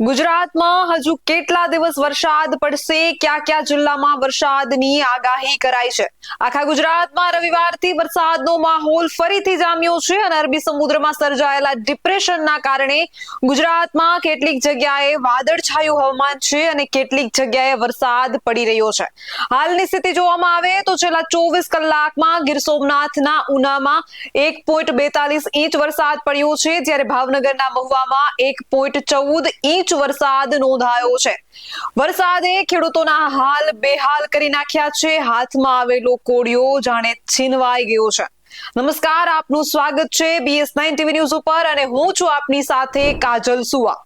ગુજરાતમાં હજુ કેટલા દિવસ વરસાદ પડશે? ક્યાં ક્યાં જિલ્લામાં વરસાદની આગાહી કરાઈ છે? આખા ગુજરાતમાં રવિવારથી વરસાદનો માહોલ ફરીથી જામ્યો છે અને અરબી સમુદ્રમાં સર્જાયેલા ડિપ્રેશનના કારણે ગુજરાતમાં કેટલીક જગ્યાએ વાદળછાયું હવામાન છે અને કેટલીક જગ્યાએ વરસાદ પડી રહ્યો છે. હાલની સ્થિતિ જોવામાં આવે તો છેલ્લા ચોવીસ કલાકમાં ગીર સોમનાથના ઉનામાં એક પોઈન્ટ બેતાલીસ ઇંચ વરસાદ પડ્યો છે, જ્યારે ભાવનગરના મહુવામાં એક પોઈન્ટ ચૌદ ઇંચ વરસાદ નોંધાયો છે. વરસાદે ખેડૂતોના હાલ બેહાલ કરી નાખ્યા છે. હાથમાં આવેલો કોડિયો જાણે છીનવાઈ ગયો છે. નમસ્કાર, આપનું સ્વાગત છે બીએસ નાઇન ટીવી ન્યૂઝ ઉપર અને હું છું આપની સાથે કાજલ સુવા.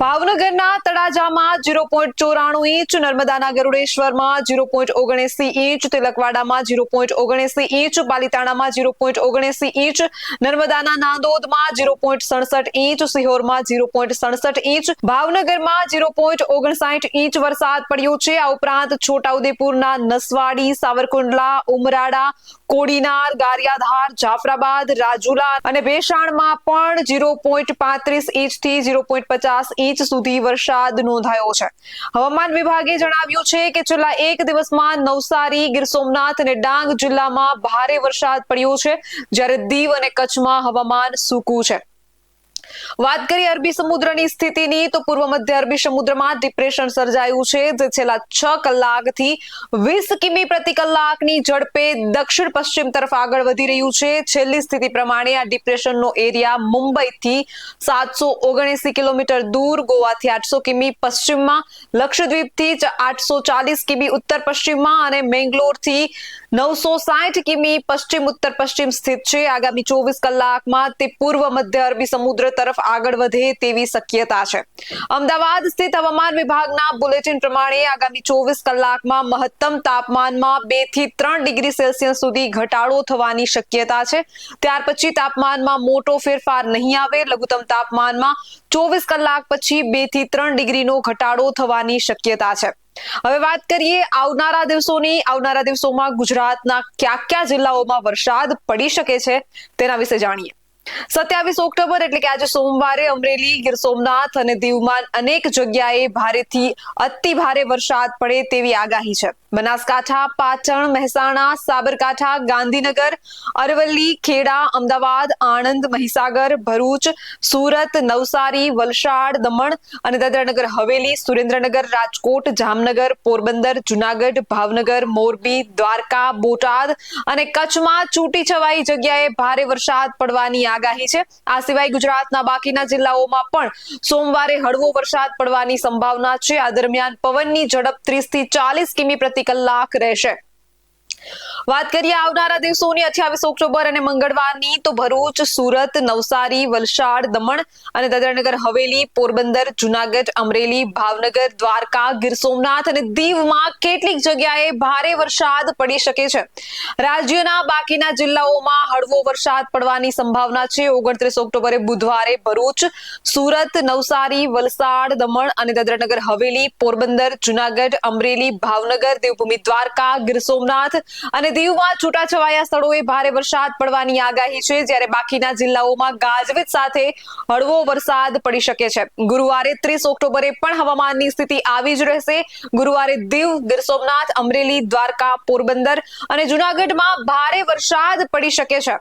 ભાવનગરના તળાજામાં જીરો પોઈન્ટ ચોરાણું ઇંચ, નર્મદાના ગરુડેશ્વરમાં જીરો પોઈન્ટ ઓગણસી ઇંચ, તિલકવાડામાં જીરો પોઈન્ટ ઓગણસી ઇંચ પાલીતાણામાં જીરો પોઈન્ટ ઓગણસી ઇંચ, નર્મદાના નાંદોદમાં જીરો પોઈન્ટ સડસઠ ઇંચ, સિહોરમાં જીરો પોઈન્ટ સડસઠ ઇંચ, ભાવનગરમાં જીરો પોઈન્ટ ઓગણસાઠ ઇંચ વરસાદ પડ્યો છે. આ ઉપરાંત છોટાઉદેપુરના નસવાડી, સાવરકુંડલા ઉમરાડા કોડીનાર, ગારિયાધાર, જાફરાબાદ, રાજુલા અને ભેસાણમાં પણ જીરો પોઈન્ટ પાંત્રીસ ઇંચથી જીરો પોઈન્ટ પચાસ ઇંચ સુધી વરસાદ નોંધાયો છે. હવામાન વિભાગે જણાવ્યું છે કે છેલ્લા એક દિવસમાં નવસારી, ગીર સોમનાથ અને ડાંગ જિલ્લામાં ભારે વરસાદ પડ્યો છે, જ્યારે દીવ અને કચ્છમાં હવામાન સૂકું છે. વાત કરીએ અરબી સમુદ્રની સ્થિતિની, તો પૂર્વ મધ્ય અરબી સમુદ્રમાં ડિપ્રેશન સર્જાયું છે, જે છેલ્લા છ કલાકથી વીસ કિમી પ્રતિ કલાકની ઝડપે દક્ષિણ પશ્ચિમ તરફ આગળ વધી રહ્યું છે. છેલ્લી સ્થિતિ પ્રમાણે આ ડિપ્રેશનનો એરિયા મુંબઈથી સાતસો ઓગણએસી કિલોમીટર દૂર, ગોવાથી આઠસો કિમી પશ્ચિમમાં, લક્ષદ્વીપથી આઠસો ચાલીસ કિમી ઉત્તર પશ્ચિમમાં અને મેંગ્લોરથી નવસો સાઠ કિમી પશ્ચિમ ઉત્તર પશ્ચિમ સ્થિત છે. આગામી ચોવીસ કલાકમાં તે પૂર્વ મધ્ય અરબી સમુદ્ર તરફ આગળ વધે તેવી શક્યતા છે. અમદાવાદ સ્થિત હવામાન વિભાગના બુલેટિન પ્રમાણે આગામી ચોવીસ કલાકમાં મહત્તમ તાપમાનમાં બેથી ત્રણ ડિગ્રી સેલ્સિયસ સુધી ઘટાડો થવાની શક્યતા છે. ત્યાર પછી તાપમાનમાં મોટો ફેરફાર નહીં આવે. લઘુત્તમ તાપમાનમાં ચોવીસ કલાક પછી બેથી ત્રણ ડિગ્રીનો ઘટાડો થવાની શક્યતા છે. હવે વાત કરીએ આવનારા દિવસોની. આવનારા દિવસોમાં ગુજરાતના કયા કયા જિલ્લાઓમાં વરસાદ પડી શકે છે તેના વિશે જાણીએ. સત્યાવીસ ઓક્ટોબર એટલે કે આજે સોમવારે અમરેલી, ગીર સોમનાથ અને દીવમાં અનેક જગ્યાએ ભારેથી અતિ ભારે વરસાદ પડે તેવી આગાહી છે. બનાસકાંઠા, પાટણ, મહેસાણા, સાબરકાંઠા, ગાંધીનગર, અરવલ્લી, ખેડા, અમદાવાદ, આણંદ, મહીસાગર, ભરૂચ, સુરત, નવસારી, વલસાડ, દમણ અને દાદરાનગર. હવેલી, સુરેન્દ્રનગર, રાજકોટ, જામનગર, પોરબંદર, જુનાગઢ, ભાવનગર, મોરબી, દ્વારકા, બોટાદ અને કચ્છમાં છૂટી છવાઈ જગ્યાએ ભારે વરસાદ પડવાની આગાહી છે. આ સિવાય ગુજરાતના બાકીના જિલ્લાઓમાં પણ સોમવારે હળવો વરસાદ પડવાની સંભાવના છે. આ દરમિયાન પવનની ઝડપ ત્રીસથી ચાલીસ કિમી પ્રતિ કલાક રહેશે. વાત કરીએ આવનારા દિવસોની અઠ્યાવીસ ઓક્ટોબર અને મંગળવારની, તો ભરૂચ, સુરત, નવસારી, વલસાડ, દમણ અને દાદરાનગર, હવેલી, પોરબંદર, જુનાગઢ, અમરેલી, ભાવનગર, દ્વારકા, ગીર સોમનાથ અને દીવમાં કેટલીક જગ્યાએ ભારે વરસાદ પડી શકે છે. રાજ્યના બાકીના જિલ્લાઓમાં હળવો વરસાદ પડવાની સંભાવના છે. ઓગણત્રીસ ઓક્ટોબરે બુધવારે ભરૂચ, સુરત, નવસારી, વલસાડ, દમણ અને દાદરાનગર, હવેલી, પોરબંદર, જુનાગઢ, અમરેલી, ભાવનગર, દેવભૂમિ, દ્વારકા, ગીર સોમનાથ અને દીવમાં છૂટાછવાયા સ્થળોએ ભારે વરસાદ પડવાની આગાહી છે, જ્યારે બાકીના જિલ્લાઓમાં ગાજવીજ સાથે હળવો વરસાદ પડી શકે છે. ગુરુવારે ત્રીસ ઓક્ટોબરે પણ હવામાનની સ્થિતિ આવી જ રહેશે. ગુરુવારે દીવ, ગીર સોમનાથ, અમરેલી, દ્વારકા, પોરબંદર અને જુનાગઢમાં ભારે વરસાદ પડી શકે છે.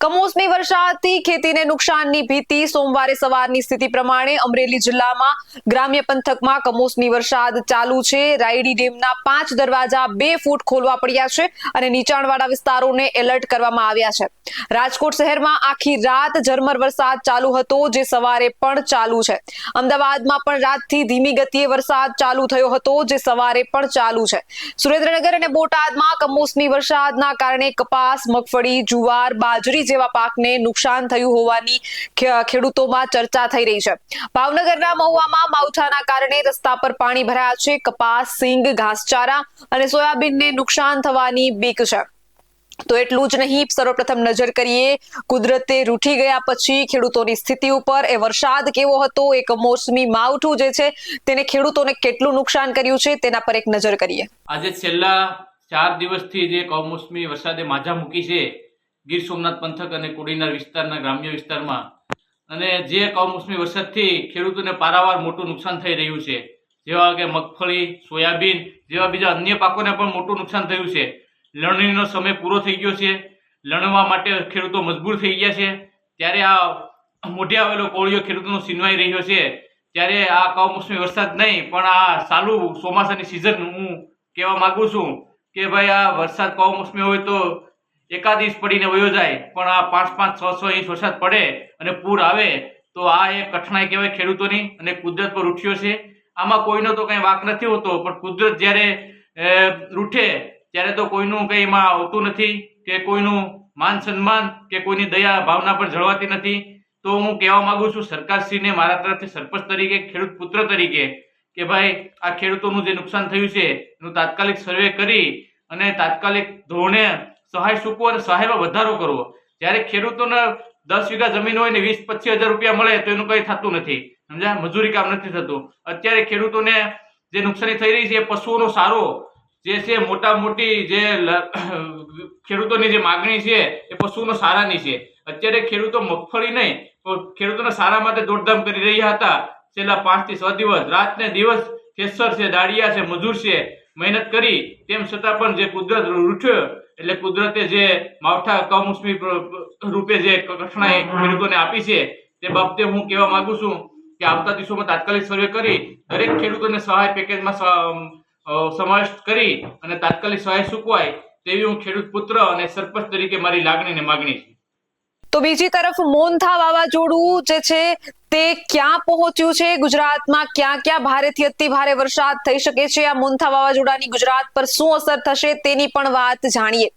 કમોસમી વરસાદથી ખેતીને નુકસાનની ભીતિ. સોમવારે સવારની સ્થિતિ પ્રમાણે અમરેલી જિલ્લામાં ગ્રામ્ય પંથકમાં કમોસમી વરસાદ ચાલુ છે. રાયડી ડેમના પાંચ દરવાજા બે ફૂટ ખોલવા પડ્યા છે અને નીચાણવાળા વિસ્તારોને એલર્ટ કરવામાં આવ્યા છે. રાજકોટ શહેરમાં આખી રાત ઝરમર વરસાદ ચાલુ હતો, જે સવારે પણ ચાલુ છે. અમદાવાદમાં પણ રાતથી ધીમી ગતિએ વરસાદ ચાલુ થયો હતો, જે સવારે પણ ચાલુ છે. સુરેન્દ્રનગર અને બોટાદમાં કમોસમી વરસાદના કારણે કપાસ, મગફળી, જુવાર, બાજરી જેવા પાકને નુકસાન થયું હોવાની ખેડૂતોમાં ચર્ચા થઈ રહી છે. ભાવનગરના મહુવામાં માવઠાના કારણે રસ્તા પર પાણી ભરાયા છે. કપાસ, સિંગ, ઘાસચારા અને સોયાબીનને નુકસાન થવાની બીક છે. તો એટલું જ નહીં, સર્વપ્રથમ નજર કરીએ, કુદરતે રૂઠી ગયા પછી ખેડૂતોની સ્થિતિ ઉપર. એ વરસાદ કેવો હતો એ કમોસમી માવઠું જે છે, તેને ખેડૂતોને કેટલું નુકસાન કર્યું છે, તેના પર એક નજર કરીએ. આજે છેલ્લા ચાર દિવસથી જે કમોસમી વરસાદે માજા મૂકી છે ગીર સોમનાથ પંથક અને કોડીનાર વિસ્તારના ગ્રામ્ય વિસ્તારમાં. અને જે કમોસમી વરસાદથી ખેડૂતોને પારાવાર મોટું નુકસાન થઈ રહ્યું છે. જેવા કે મગફળી, સોયાબીન જેવા બીજા અન્ય પાકોને પણ મોટું નુકસાન થયું છે. લણણીનો સમય પૂરો થઈ ગયો છે. લણવા માટે ખેડૂતો મજબૂર થઈ ગયા છે. ત્યારે આ મોઢે આવેલો કોળીઓ ખેડૂતોનો સીનવાઈ રહ્યો છે. ત્યારે આ કમોસમી વરસાદ નહીં, પણ આ ચાલુ ચોમાસાની સિઝન હું કહેવા માગું છું કે ભાઈ આ વરસાદ કમોસમી હોય તો એકાદ ઇંચ પડીને વયો જાય, પણ આ પાંચ પાંચ છ છ ઇંચ વરસાદ પડે અને પૂર આવે, તો આ એક કઠણાઈ કહેવાય ખેડૂતોની અને કુદરત પર ઉઠ્યો છે. આમાં કોઈનો તો કંઈ વાંક નથી હોતો, પણ કુદરત જ્યારે રૂઠે, ત્યારે તો કોઈનું કંઈ એમાં આવતું નથી કે કોઈનું માન સન્માન કે કોઈની દયા ભાવના પણ જળવાતી નથી. તો હું કહેવા માંગુ છું સરકારશ્રીને મારા તરફથી સરપંચ તરીકે, ખેડૂત પુત્ર તરીકે કે ભાઈ, આ ખેડૂતોનું જે નુકસાન થયું છે, એનું તાત્કાલિક સર્વે કરી અને તાત્કાલિક ધોરણે સહાય ચૂકવો અને સહાયમાં વધારો કરવો. જ્યારે ખેડૂતોને દસ વીઘા જમીન હોય ને વીસ પચીસ હજાર રૂપિયા મળે તો એનું કંઈ થતું નથી. સમજ્યા? મજૂરી કામ નથી થતું. અત્યારે ખેડૂતોને જે નુકસાની થઈ રહી છે એ પશુઓનો સારો, જે છે મોટા મોટી જે ખેડૂતોની જે માગણી છે એ પશુઓનો સારાની છે. અત્યારે ખેડૂતો મગફળી નહીં પણ ખેડૂતોના સારા માટે દોડધામ કરી રહ્યા હતા. છેલ્લા પાંચથી છ દિવસ રાત ને દિવસ ખેસર છે દાડિયા છે મજૂર છે, મહેનત કરી, તેમ છતાં પણ જે કુદરત રૂઠ્યો એટલે કુદરતે જે માવઠા કમોસમી રૂપે જે કઠણાઈ ખેડૂતોને આપી છે તે બાબતે હું કહેવા માંગુ છું કે આવતા દિવસોમાં તાત્કાલિક સર્વે કરી દરેક ખેડૂતોને સહાય પેકેજમાં સમાવિષ્ટ કરી અને તાત્કાલિક સહાય ચૂકવાય તેવી હું ખેડૂત પુત્ર અને સરપંચ તરીકે મારી લાગણી ને માગણી છે. તો બીજી તરફ મોનથા વાવાઝોડું જે છે તે ક્યાં પહોંચ્યું છે? ગુજરાતમાં ક્યાં ક્યાં ભારેથી અતિ ભારે વરસાદ થઈ શકે છે? આ મોન્થા વાવાઝોડાની ગુજરાત પર શું અસર થશે તેની પણ વાત જાણીએ.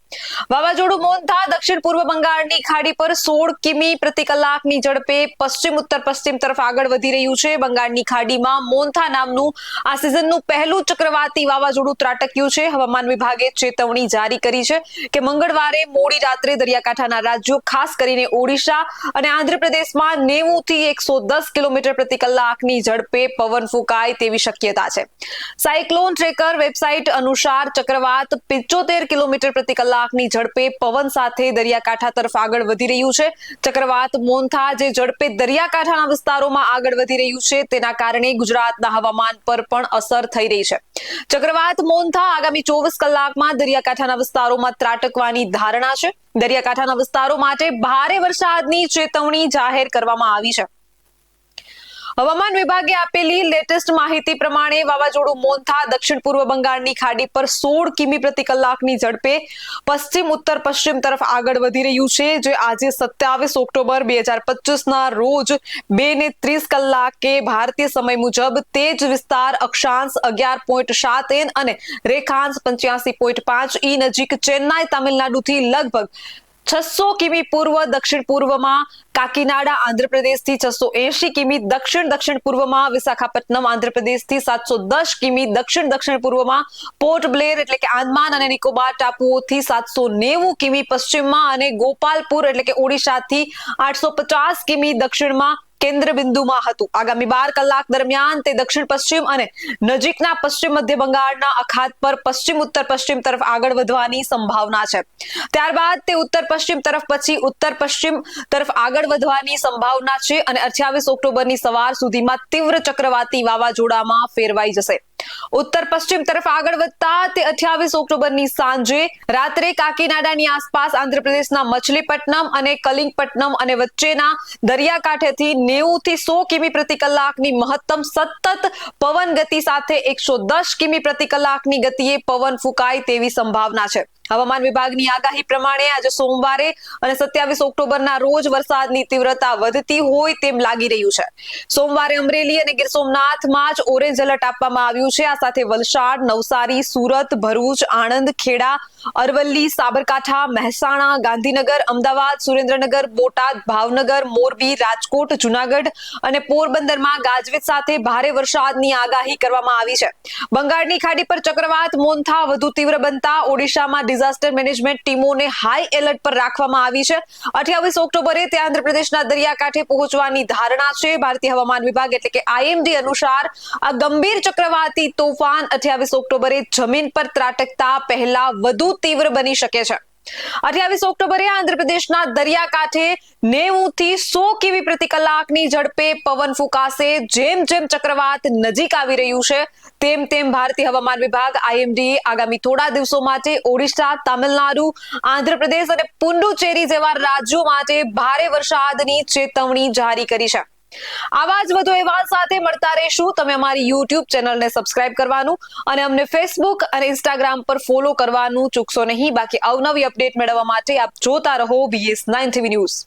વાવાઝોડું મોન્થા દક્ષિણ પૂર્વ બંગાળની ખાડી પર સોળ કિમી પ્રતિ કલાકની ઝડપે પશ્ચિમ ઉત્તર પશ્ચિમ તરફ આગળ વધી રહ્યું છે. બંગાળની ખાડીમાં મોન્થા નામનું આ સિઝનનું પહેલું ચક્રવાતી વાવાઝોડું ત્રાટક્યું છે. હવામાન વિભાગે ચેતવણી જારી કરી છે કે મંગળવારે મોડી રાત્રે દરિયાકાંઠાના રાજ્યો, ખાસ કરીને ઓડિશા અને આંધ્રપ્રદેશમાં નેવું થી એકસો દસ કિલોમીટર પ્રતિ કલાકની ઝડપે પવન ફૂંકાય તેવી શક્યતા છે. સાયક્લોન ટ્રેકર વેબસાઇટ અનુસાર ચક્રવાત પિચોતેર કિલોમીટર પ્રતિ કલાકની ઝડપે પવન સાથે દરિયાકાંઠા તરફ આગળ વધી રહ્યું છે. ચક્રવાત મોન્થા જે ઝડપે દરિયાકાંઠાના વિસ્તારોમાં આગળ વધી રહ્યું છે, તેના કારણે ગુજરાતના હવામાન પર પણ અસર થઈ રહી છે. ચક્રવાત મોન્થા આગામી ચોવીસ કલાકમાં દરિયાકાંઠાના વિસ્તારોમાં ત્રાટકવાની ધારણા છે. દરિયાકાંઠાના વિસ્તારો માટે ભારે વરસાદની ચેતવણી જાહેર કરવામાં આવી છે. હવામાન વિભાગે આપેલી લેટેસ્ટ માહિતી પ્રમાણે વાવાઝોડું મોન્થા દક્ષિણ પૂર્વ બંગાળની ખાડી પર સોળ કિમી પ્રતિ કલાકની ઝડપે પશ્ચિમ, ઉત્તર, પશ્ચિમ તરફ આગળ વધી રહ્યું છે, જે આજે સત્યાવીસ ઓક્ટોબર બે હજાર પચીસના રોજ બે ને ત્રીસ કલાકે ભારતીય સમય મુજબ તે જ વિસ્તાર અક્ષાંશ અગિયાર પોઈન્ટ સાત એન અને રેખાંશ પંચ્યાસી પોઈન્ટ પાંચ ઈ નજીક ચેન્નાઈ, તમિલનાડુથી લગભગ છસો કિમી પૂર્વ, દક્ષિણ પૂર્વમાં કાકીનાડા, આંધ્રપ્રદેશથી છસો એસી કિમી, દક્ષિણ દક્ષિણ પૂર્વમાં વિશાખાપટ્ટનમ, આંધ્રપ્રદેશથી સાતસો દસ કિમી, દક્ષિણ દક્ષિણ પૂર્વમાં પોર્ટ બ્લેર એટલે કે આંદમાન અને નિકોબાર ટાપુઓથી સાતસો નેવું કિમી પશ્ચિમમાં અને ગોપાલપુર એટલે કે ઓડિશાથી આઠસો પચાસ કિમી દક્ષિણમાં કેન્દ્ર બિંદુમાં હતું. આગામી બાર કલાક દરમિયાન તે દક્ષિણ પશ્ચિમ અને નજીકના પશ્ચિમ મધ્ય બંગાળના અખાત પર પશ્ચિમ ઉત્તર પશ્ચિમ તરફ આગળ વધવાની સંભાવના છે. ત્યારબાદ તે ઉત્તર પશ્ચિમ તરફ પછી ઉત્તર પશ્ચિમ તરફ આગળ વધવાની સંભાવના છે અને અઠ્યાવીસ ઓક્ટોબરની સવાર સુધીમાં તીવ્ર ચક્રવાતી વાવાઝોડામાં ફેરવાઈ જશે. ઉત્તર પશ્ચિમ તરફ આગળ વધતા તે અઠ્યાવીસ ઓક્ટોબરની સાંજે રાત્રે કાકીનાડાની આસપાસ આંધ્રપ્રદેશના મછલીપટ્ટનમ અને કલિંગપટ્ટનમ અને વચ્ચેના દરિયાકાંઠેથી નેવું થી સો કિમી પ્રતિ કલાકની મહત્તમ સતત પવન ગતિ સાથે એકસો દસ કિમી પ્રતિ કલાકની ગતિએ પવન ફૂંકાય તેવી સંભાવના છે. હવામાન વિભાગની આગાહી પ્રમાણે આજે સોમવારે અને સત્યાવીસ ઓક્ટોબરના રોજ વરસાદની તીવ્રતા વધતી હોય તેમ લાગી રહ્યું છે. સોમવારે અમરેલી અને ગીર સોમનાથમાં જ ઓરેન્જ એલર્ટ આપવામાં આવ્યું છે. આ સાથે વલસાડ, નવસારી, સુરત, ભરૂચ, આણંદ, ખેડા, અરવલ્લી, સાબરકાંઠા, મહેસાણા, ગાંધીનગર, અમદાવાદ, સુરેન્દ્રનગર, બોટાદ, ભાવનગર, મોરબી, રાજકોટ, જુનાગઢ અને પોરબંદરમાં ગાજવીજ સાથે ભારે વરસાદની આગાહી કરવામાં આવી છે. બંગાળની ખાડી પર ચક્રવાત મોન્થા વધુ તીવ્ર બનતા ઓડિશામાં ડિઝાસ્ટર મેનેજમેન્ટ ટીમોને હાઈ એલર્ટ પર રાખવામાં આવી છે. અઠ્યાવીસ ઓક્ટોબરે તે આંધ્રપ્રદેશના દરિયાકાંઠે પહોંચવાની ધારણા છે. ભારતીય હવામાન વિભાગ એટલે કે આઈએમડી અનુસાર આ ગંભીર ચક્રવાતી તોફાન અઠ્યાવીસ ઓક્ટોબરે જમીન પર ત્રાટકતા પહેલા વધુ તીવ્ર બની શકે છે. અઠ્યાવીસ ઓક્ટોબરે આંધ્રપ્રદેશના દરિયાકાંઠે નેવું થી સો કિમી પ્રતિ કલાકની ઝડપે પવન ફૂંકાશે. જેમ જેમ ચક્રવાત નજીક આવી રહ્યું છે, તેમ તેમ ભારતીય હવામાન વિભાગ, આઈએમડી આગામી થોડા દિવસો માટે ઓડિશા, તામિલનાડુ, આંધ્રપ્રદેશ અને પુડુચેરી જેવા રાજ્યો માટે ભારે વરસાદની ચેતવણી જારી કરી છે. આવા જ વધુ અહેવાલ સાથે મળતા રહેશું. તમે અમારી યુટ્યુબ ચેનલને સબસ્ક્રાઇબ કરવાનું અને અમને ફેસબુક અને ઇન્સ્ટાગ્રામ પર ફોલો કરવાનું ચૂકશો નહીં. બાકી અવનવી અપડેટ મેળવવા માટે આપ જોતા રહો બીએસ નાઇન ટીવી ન્યૂઝ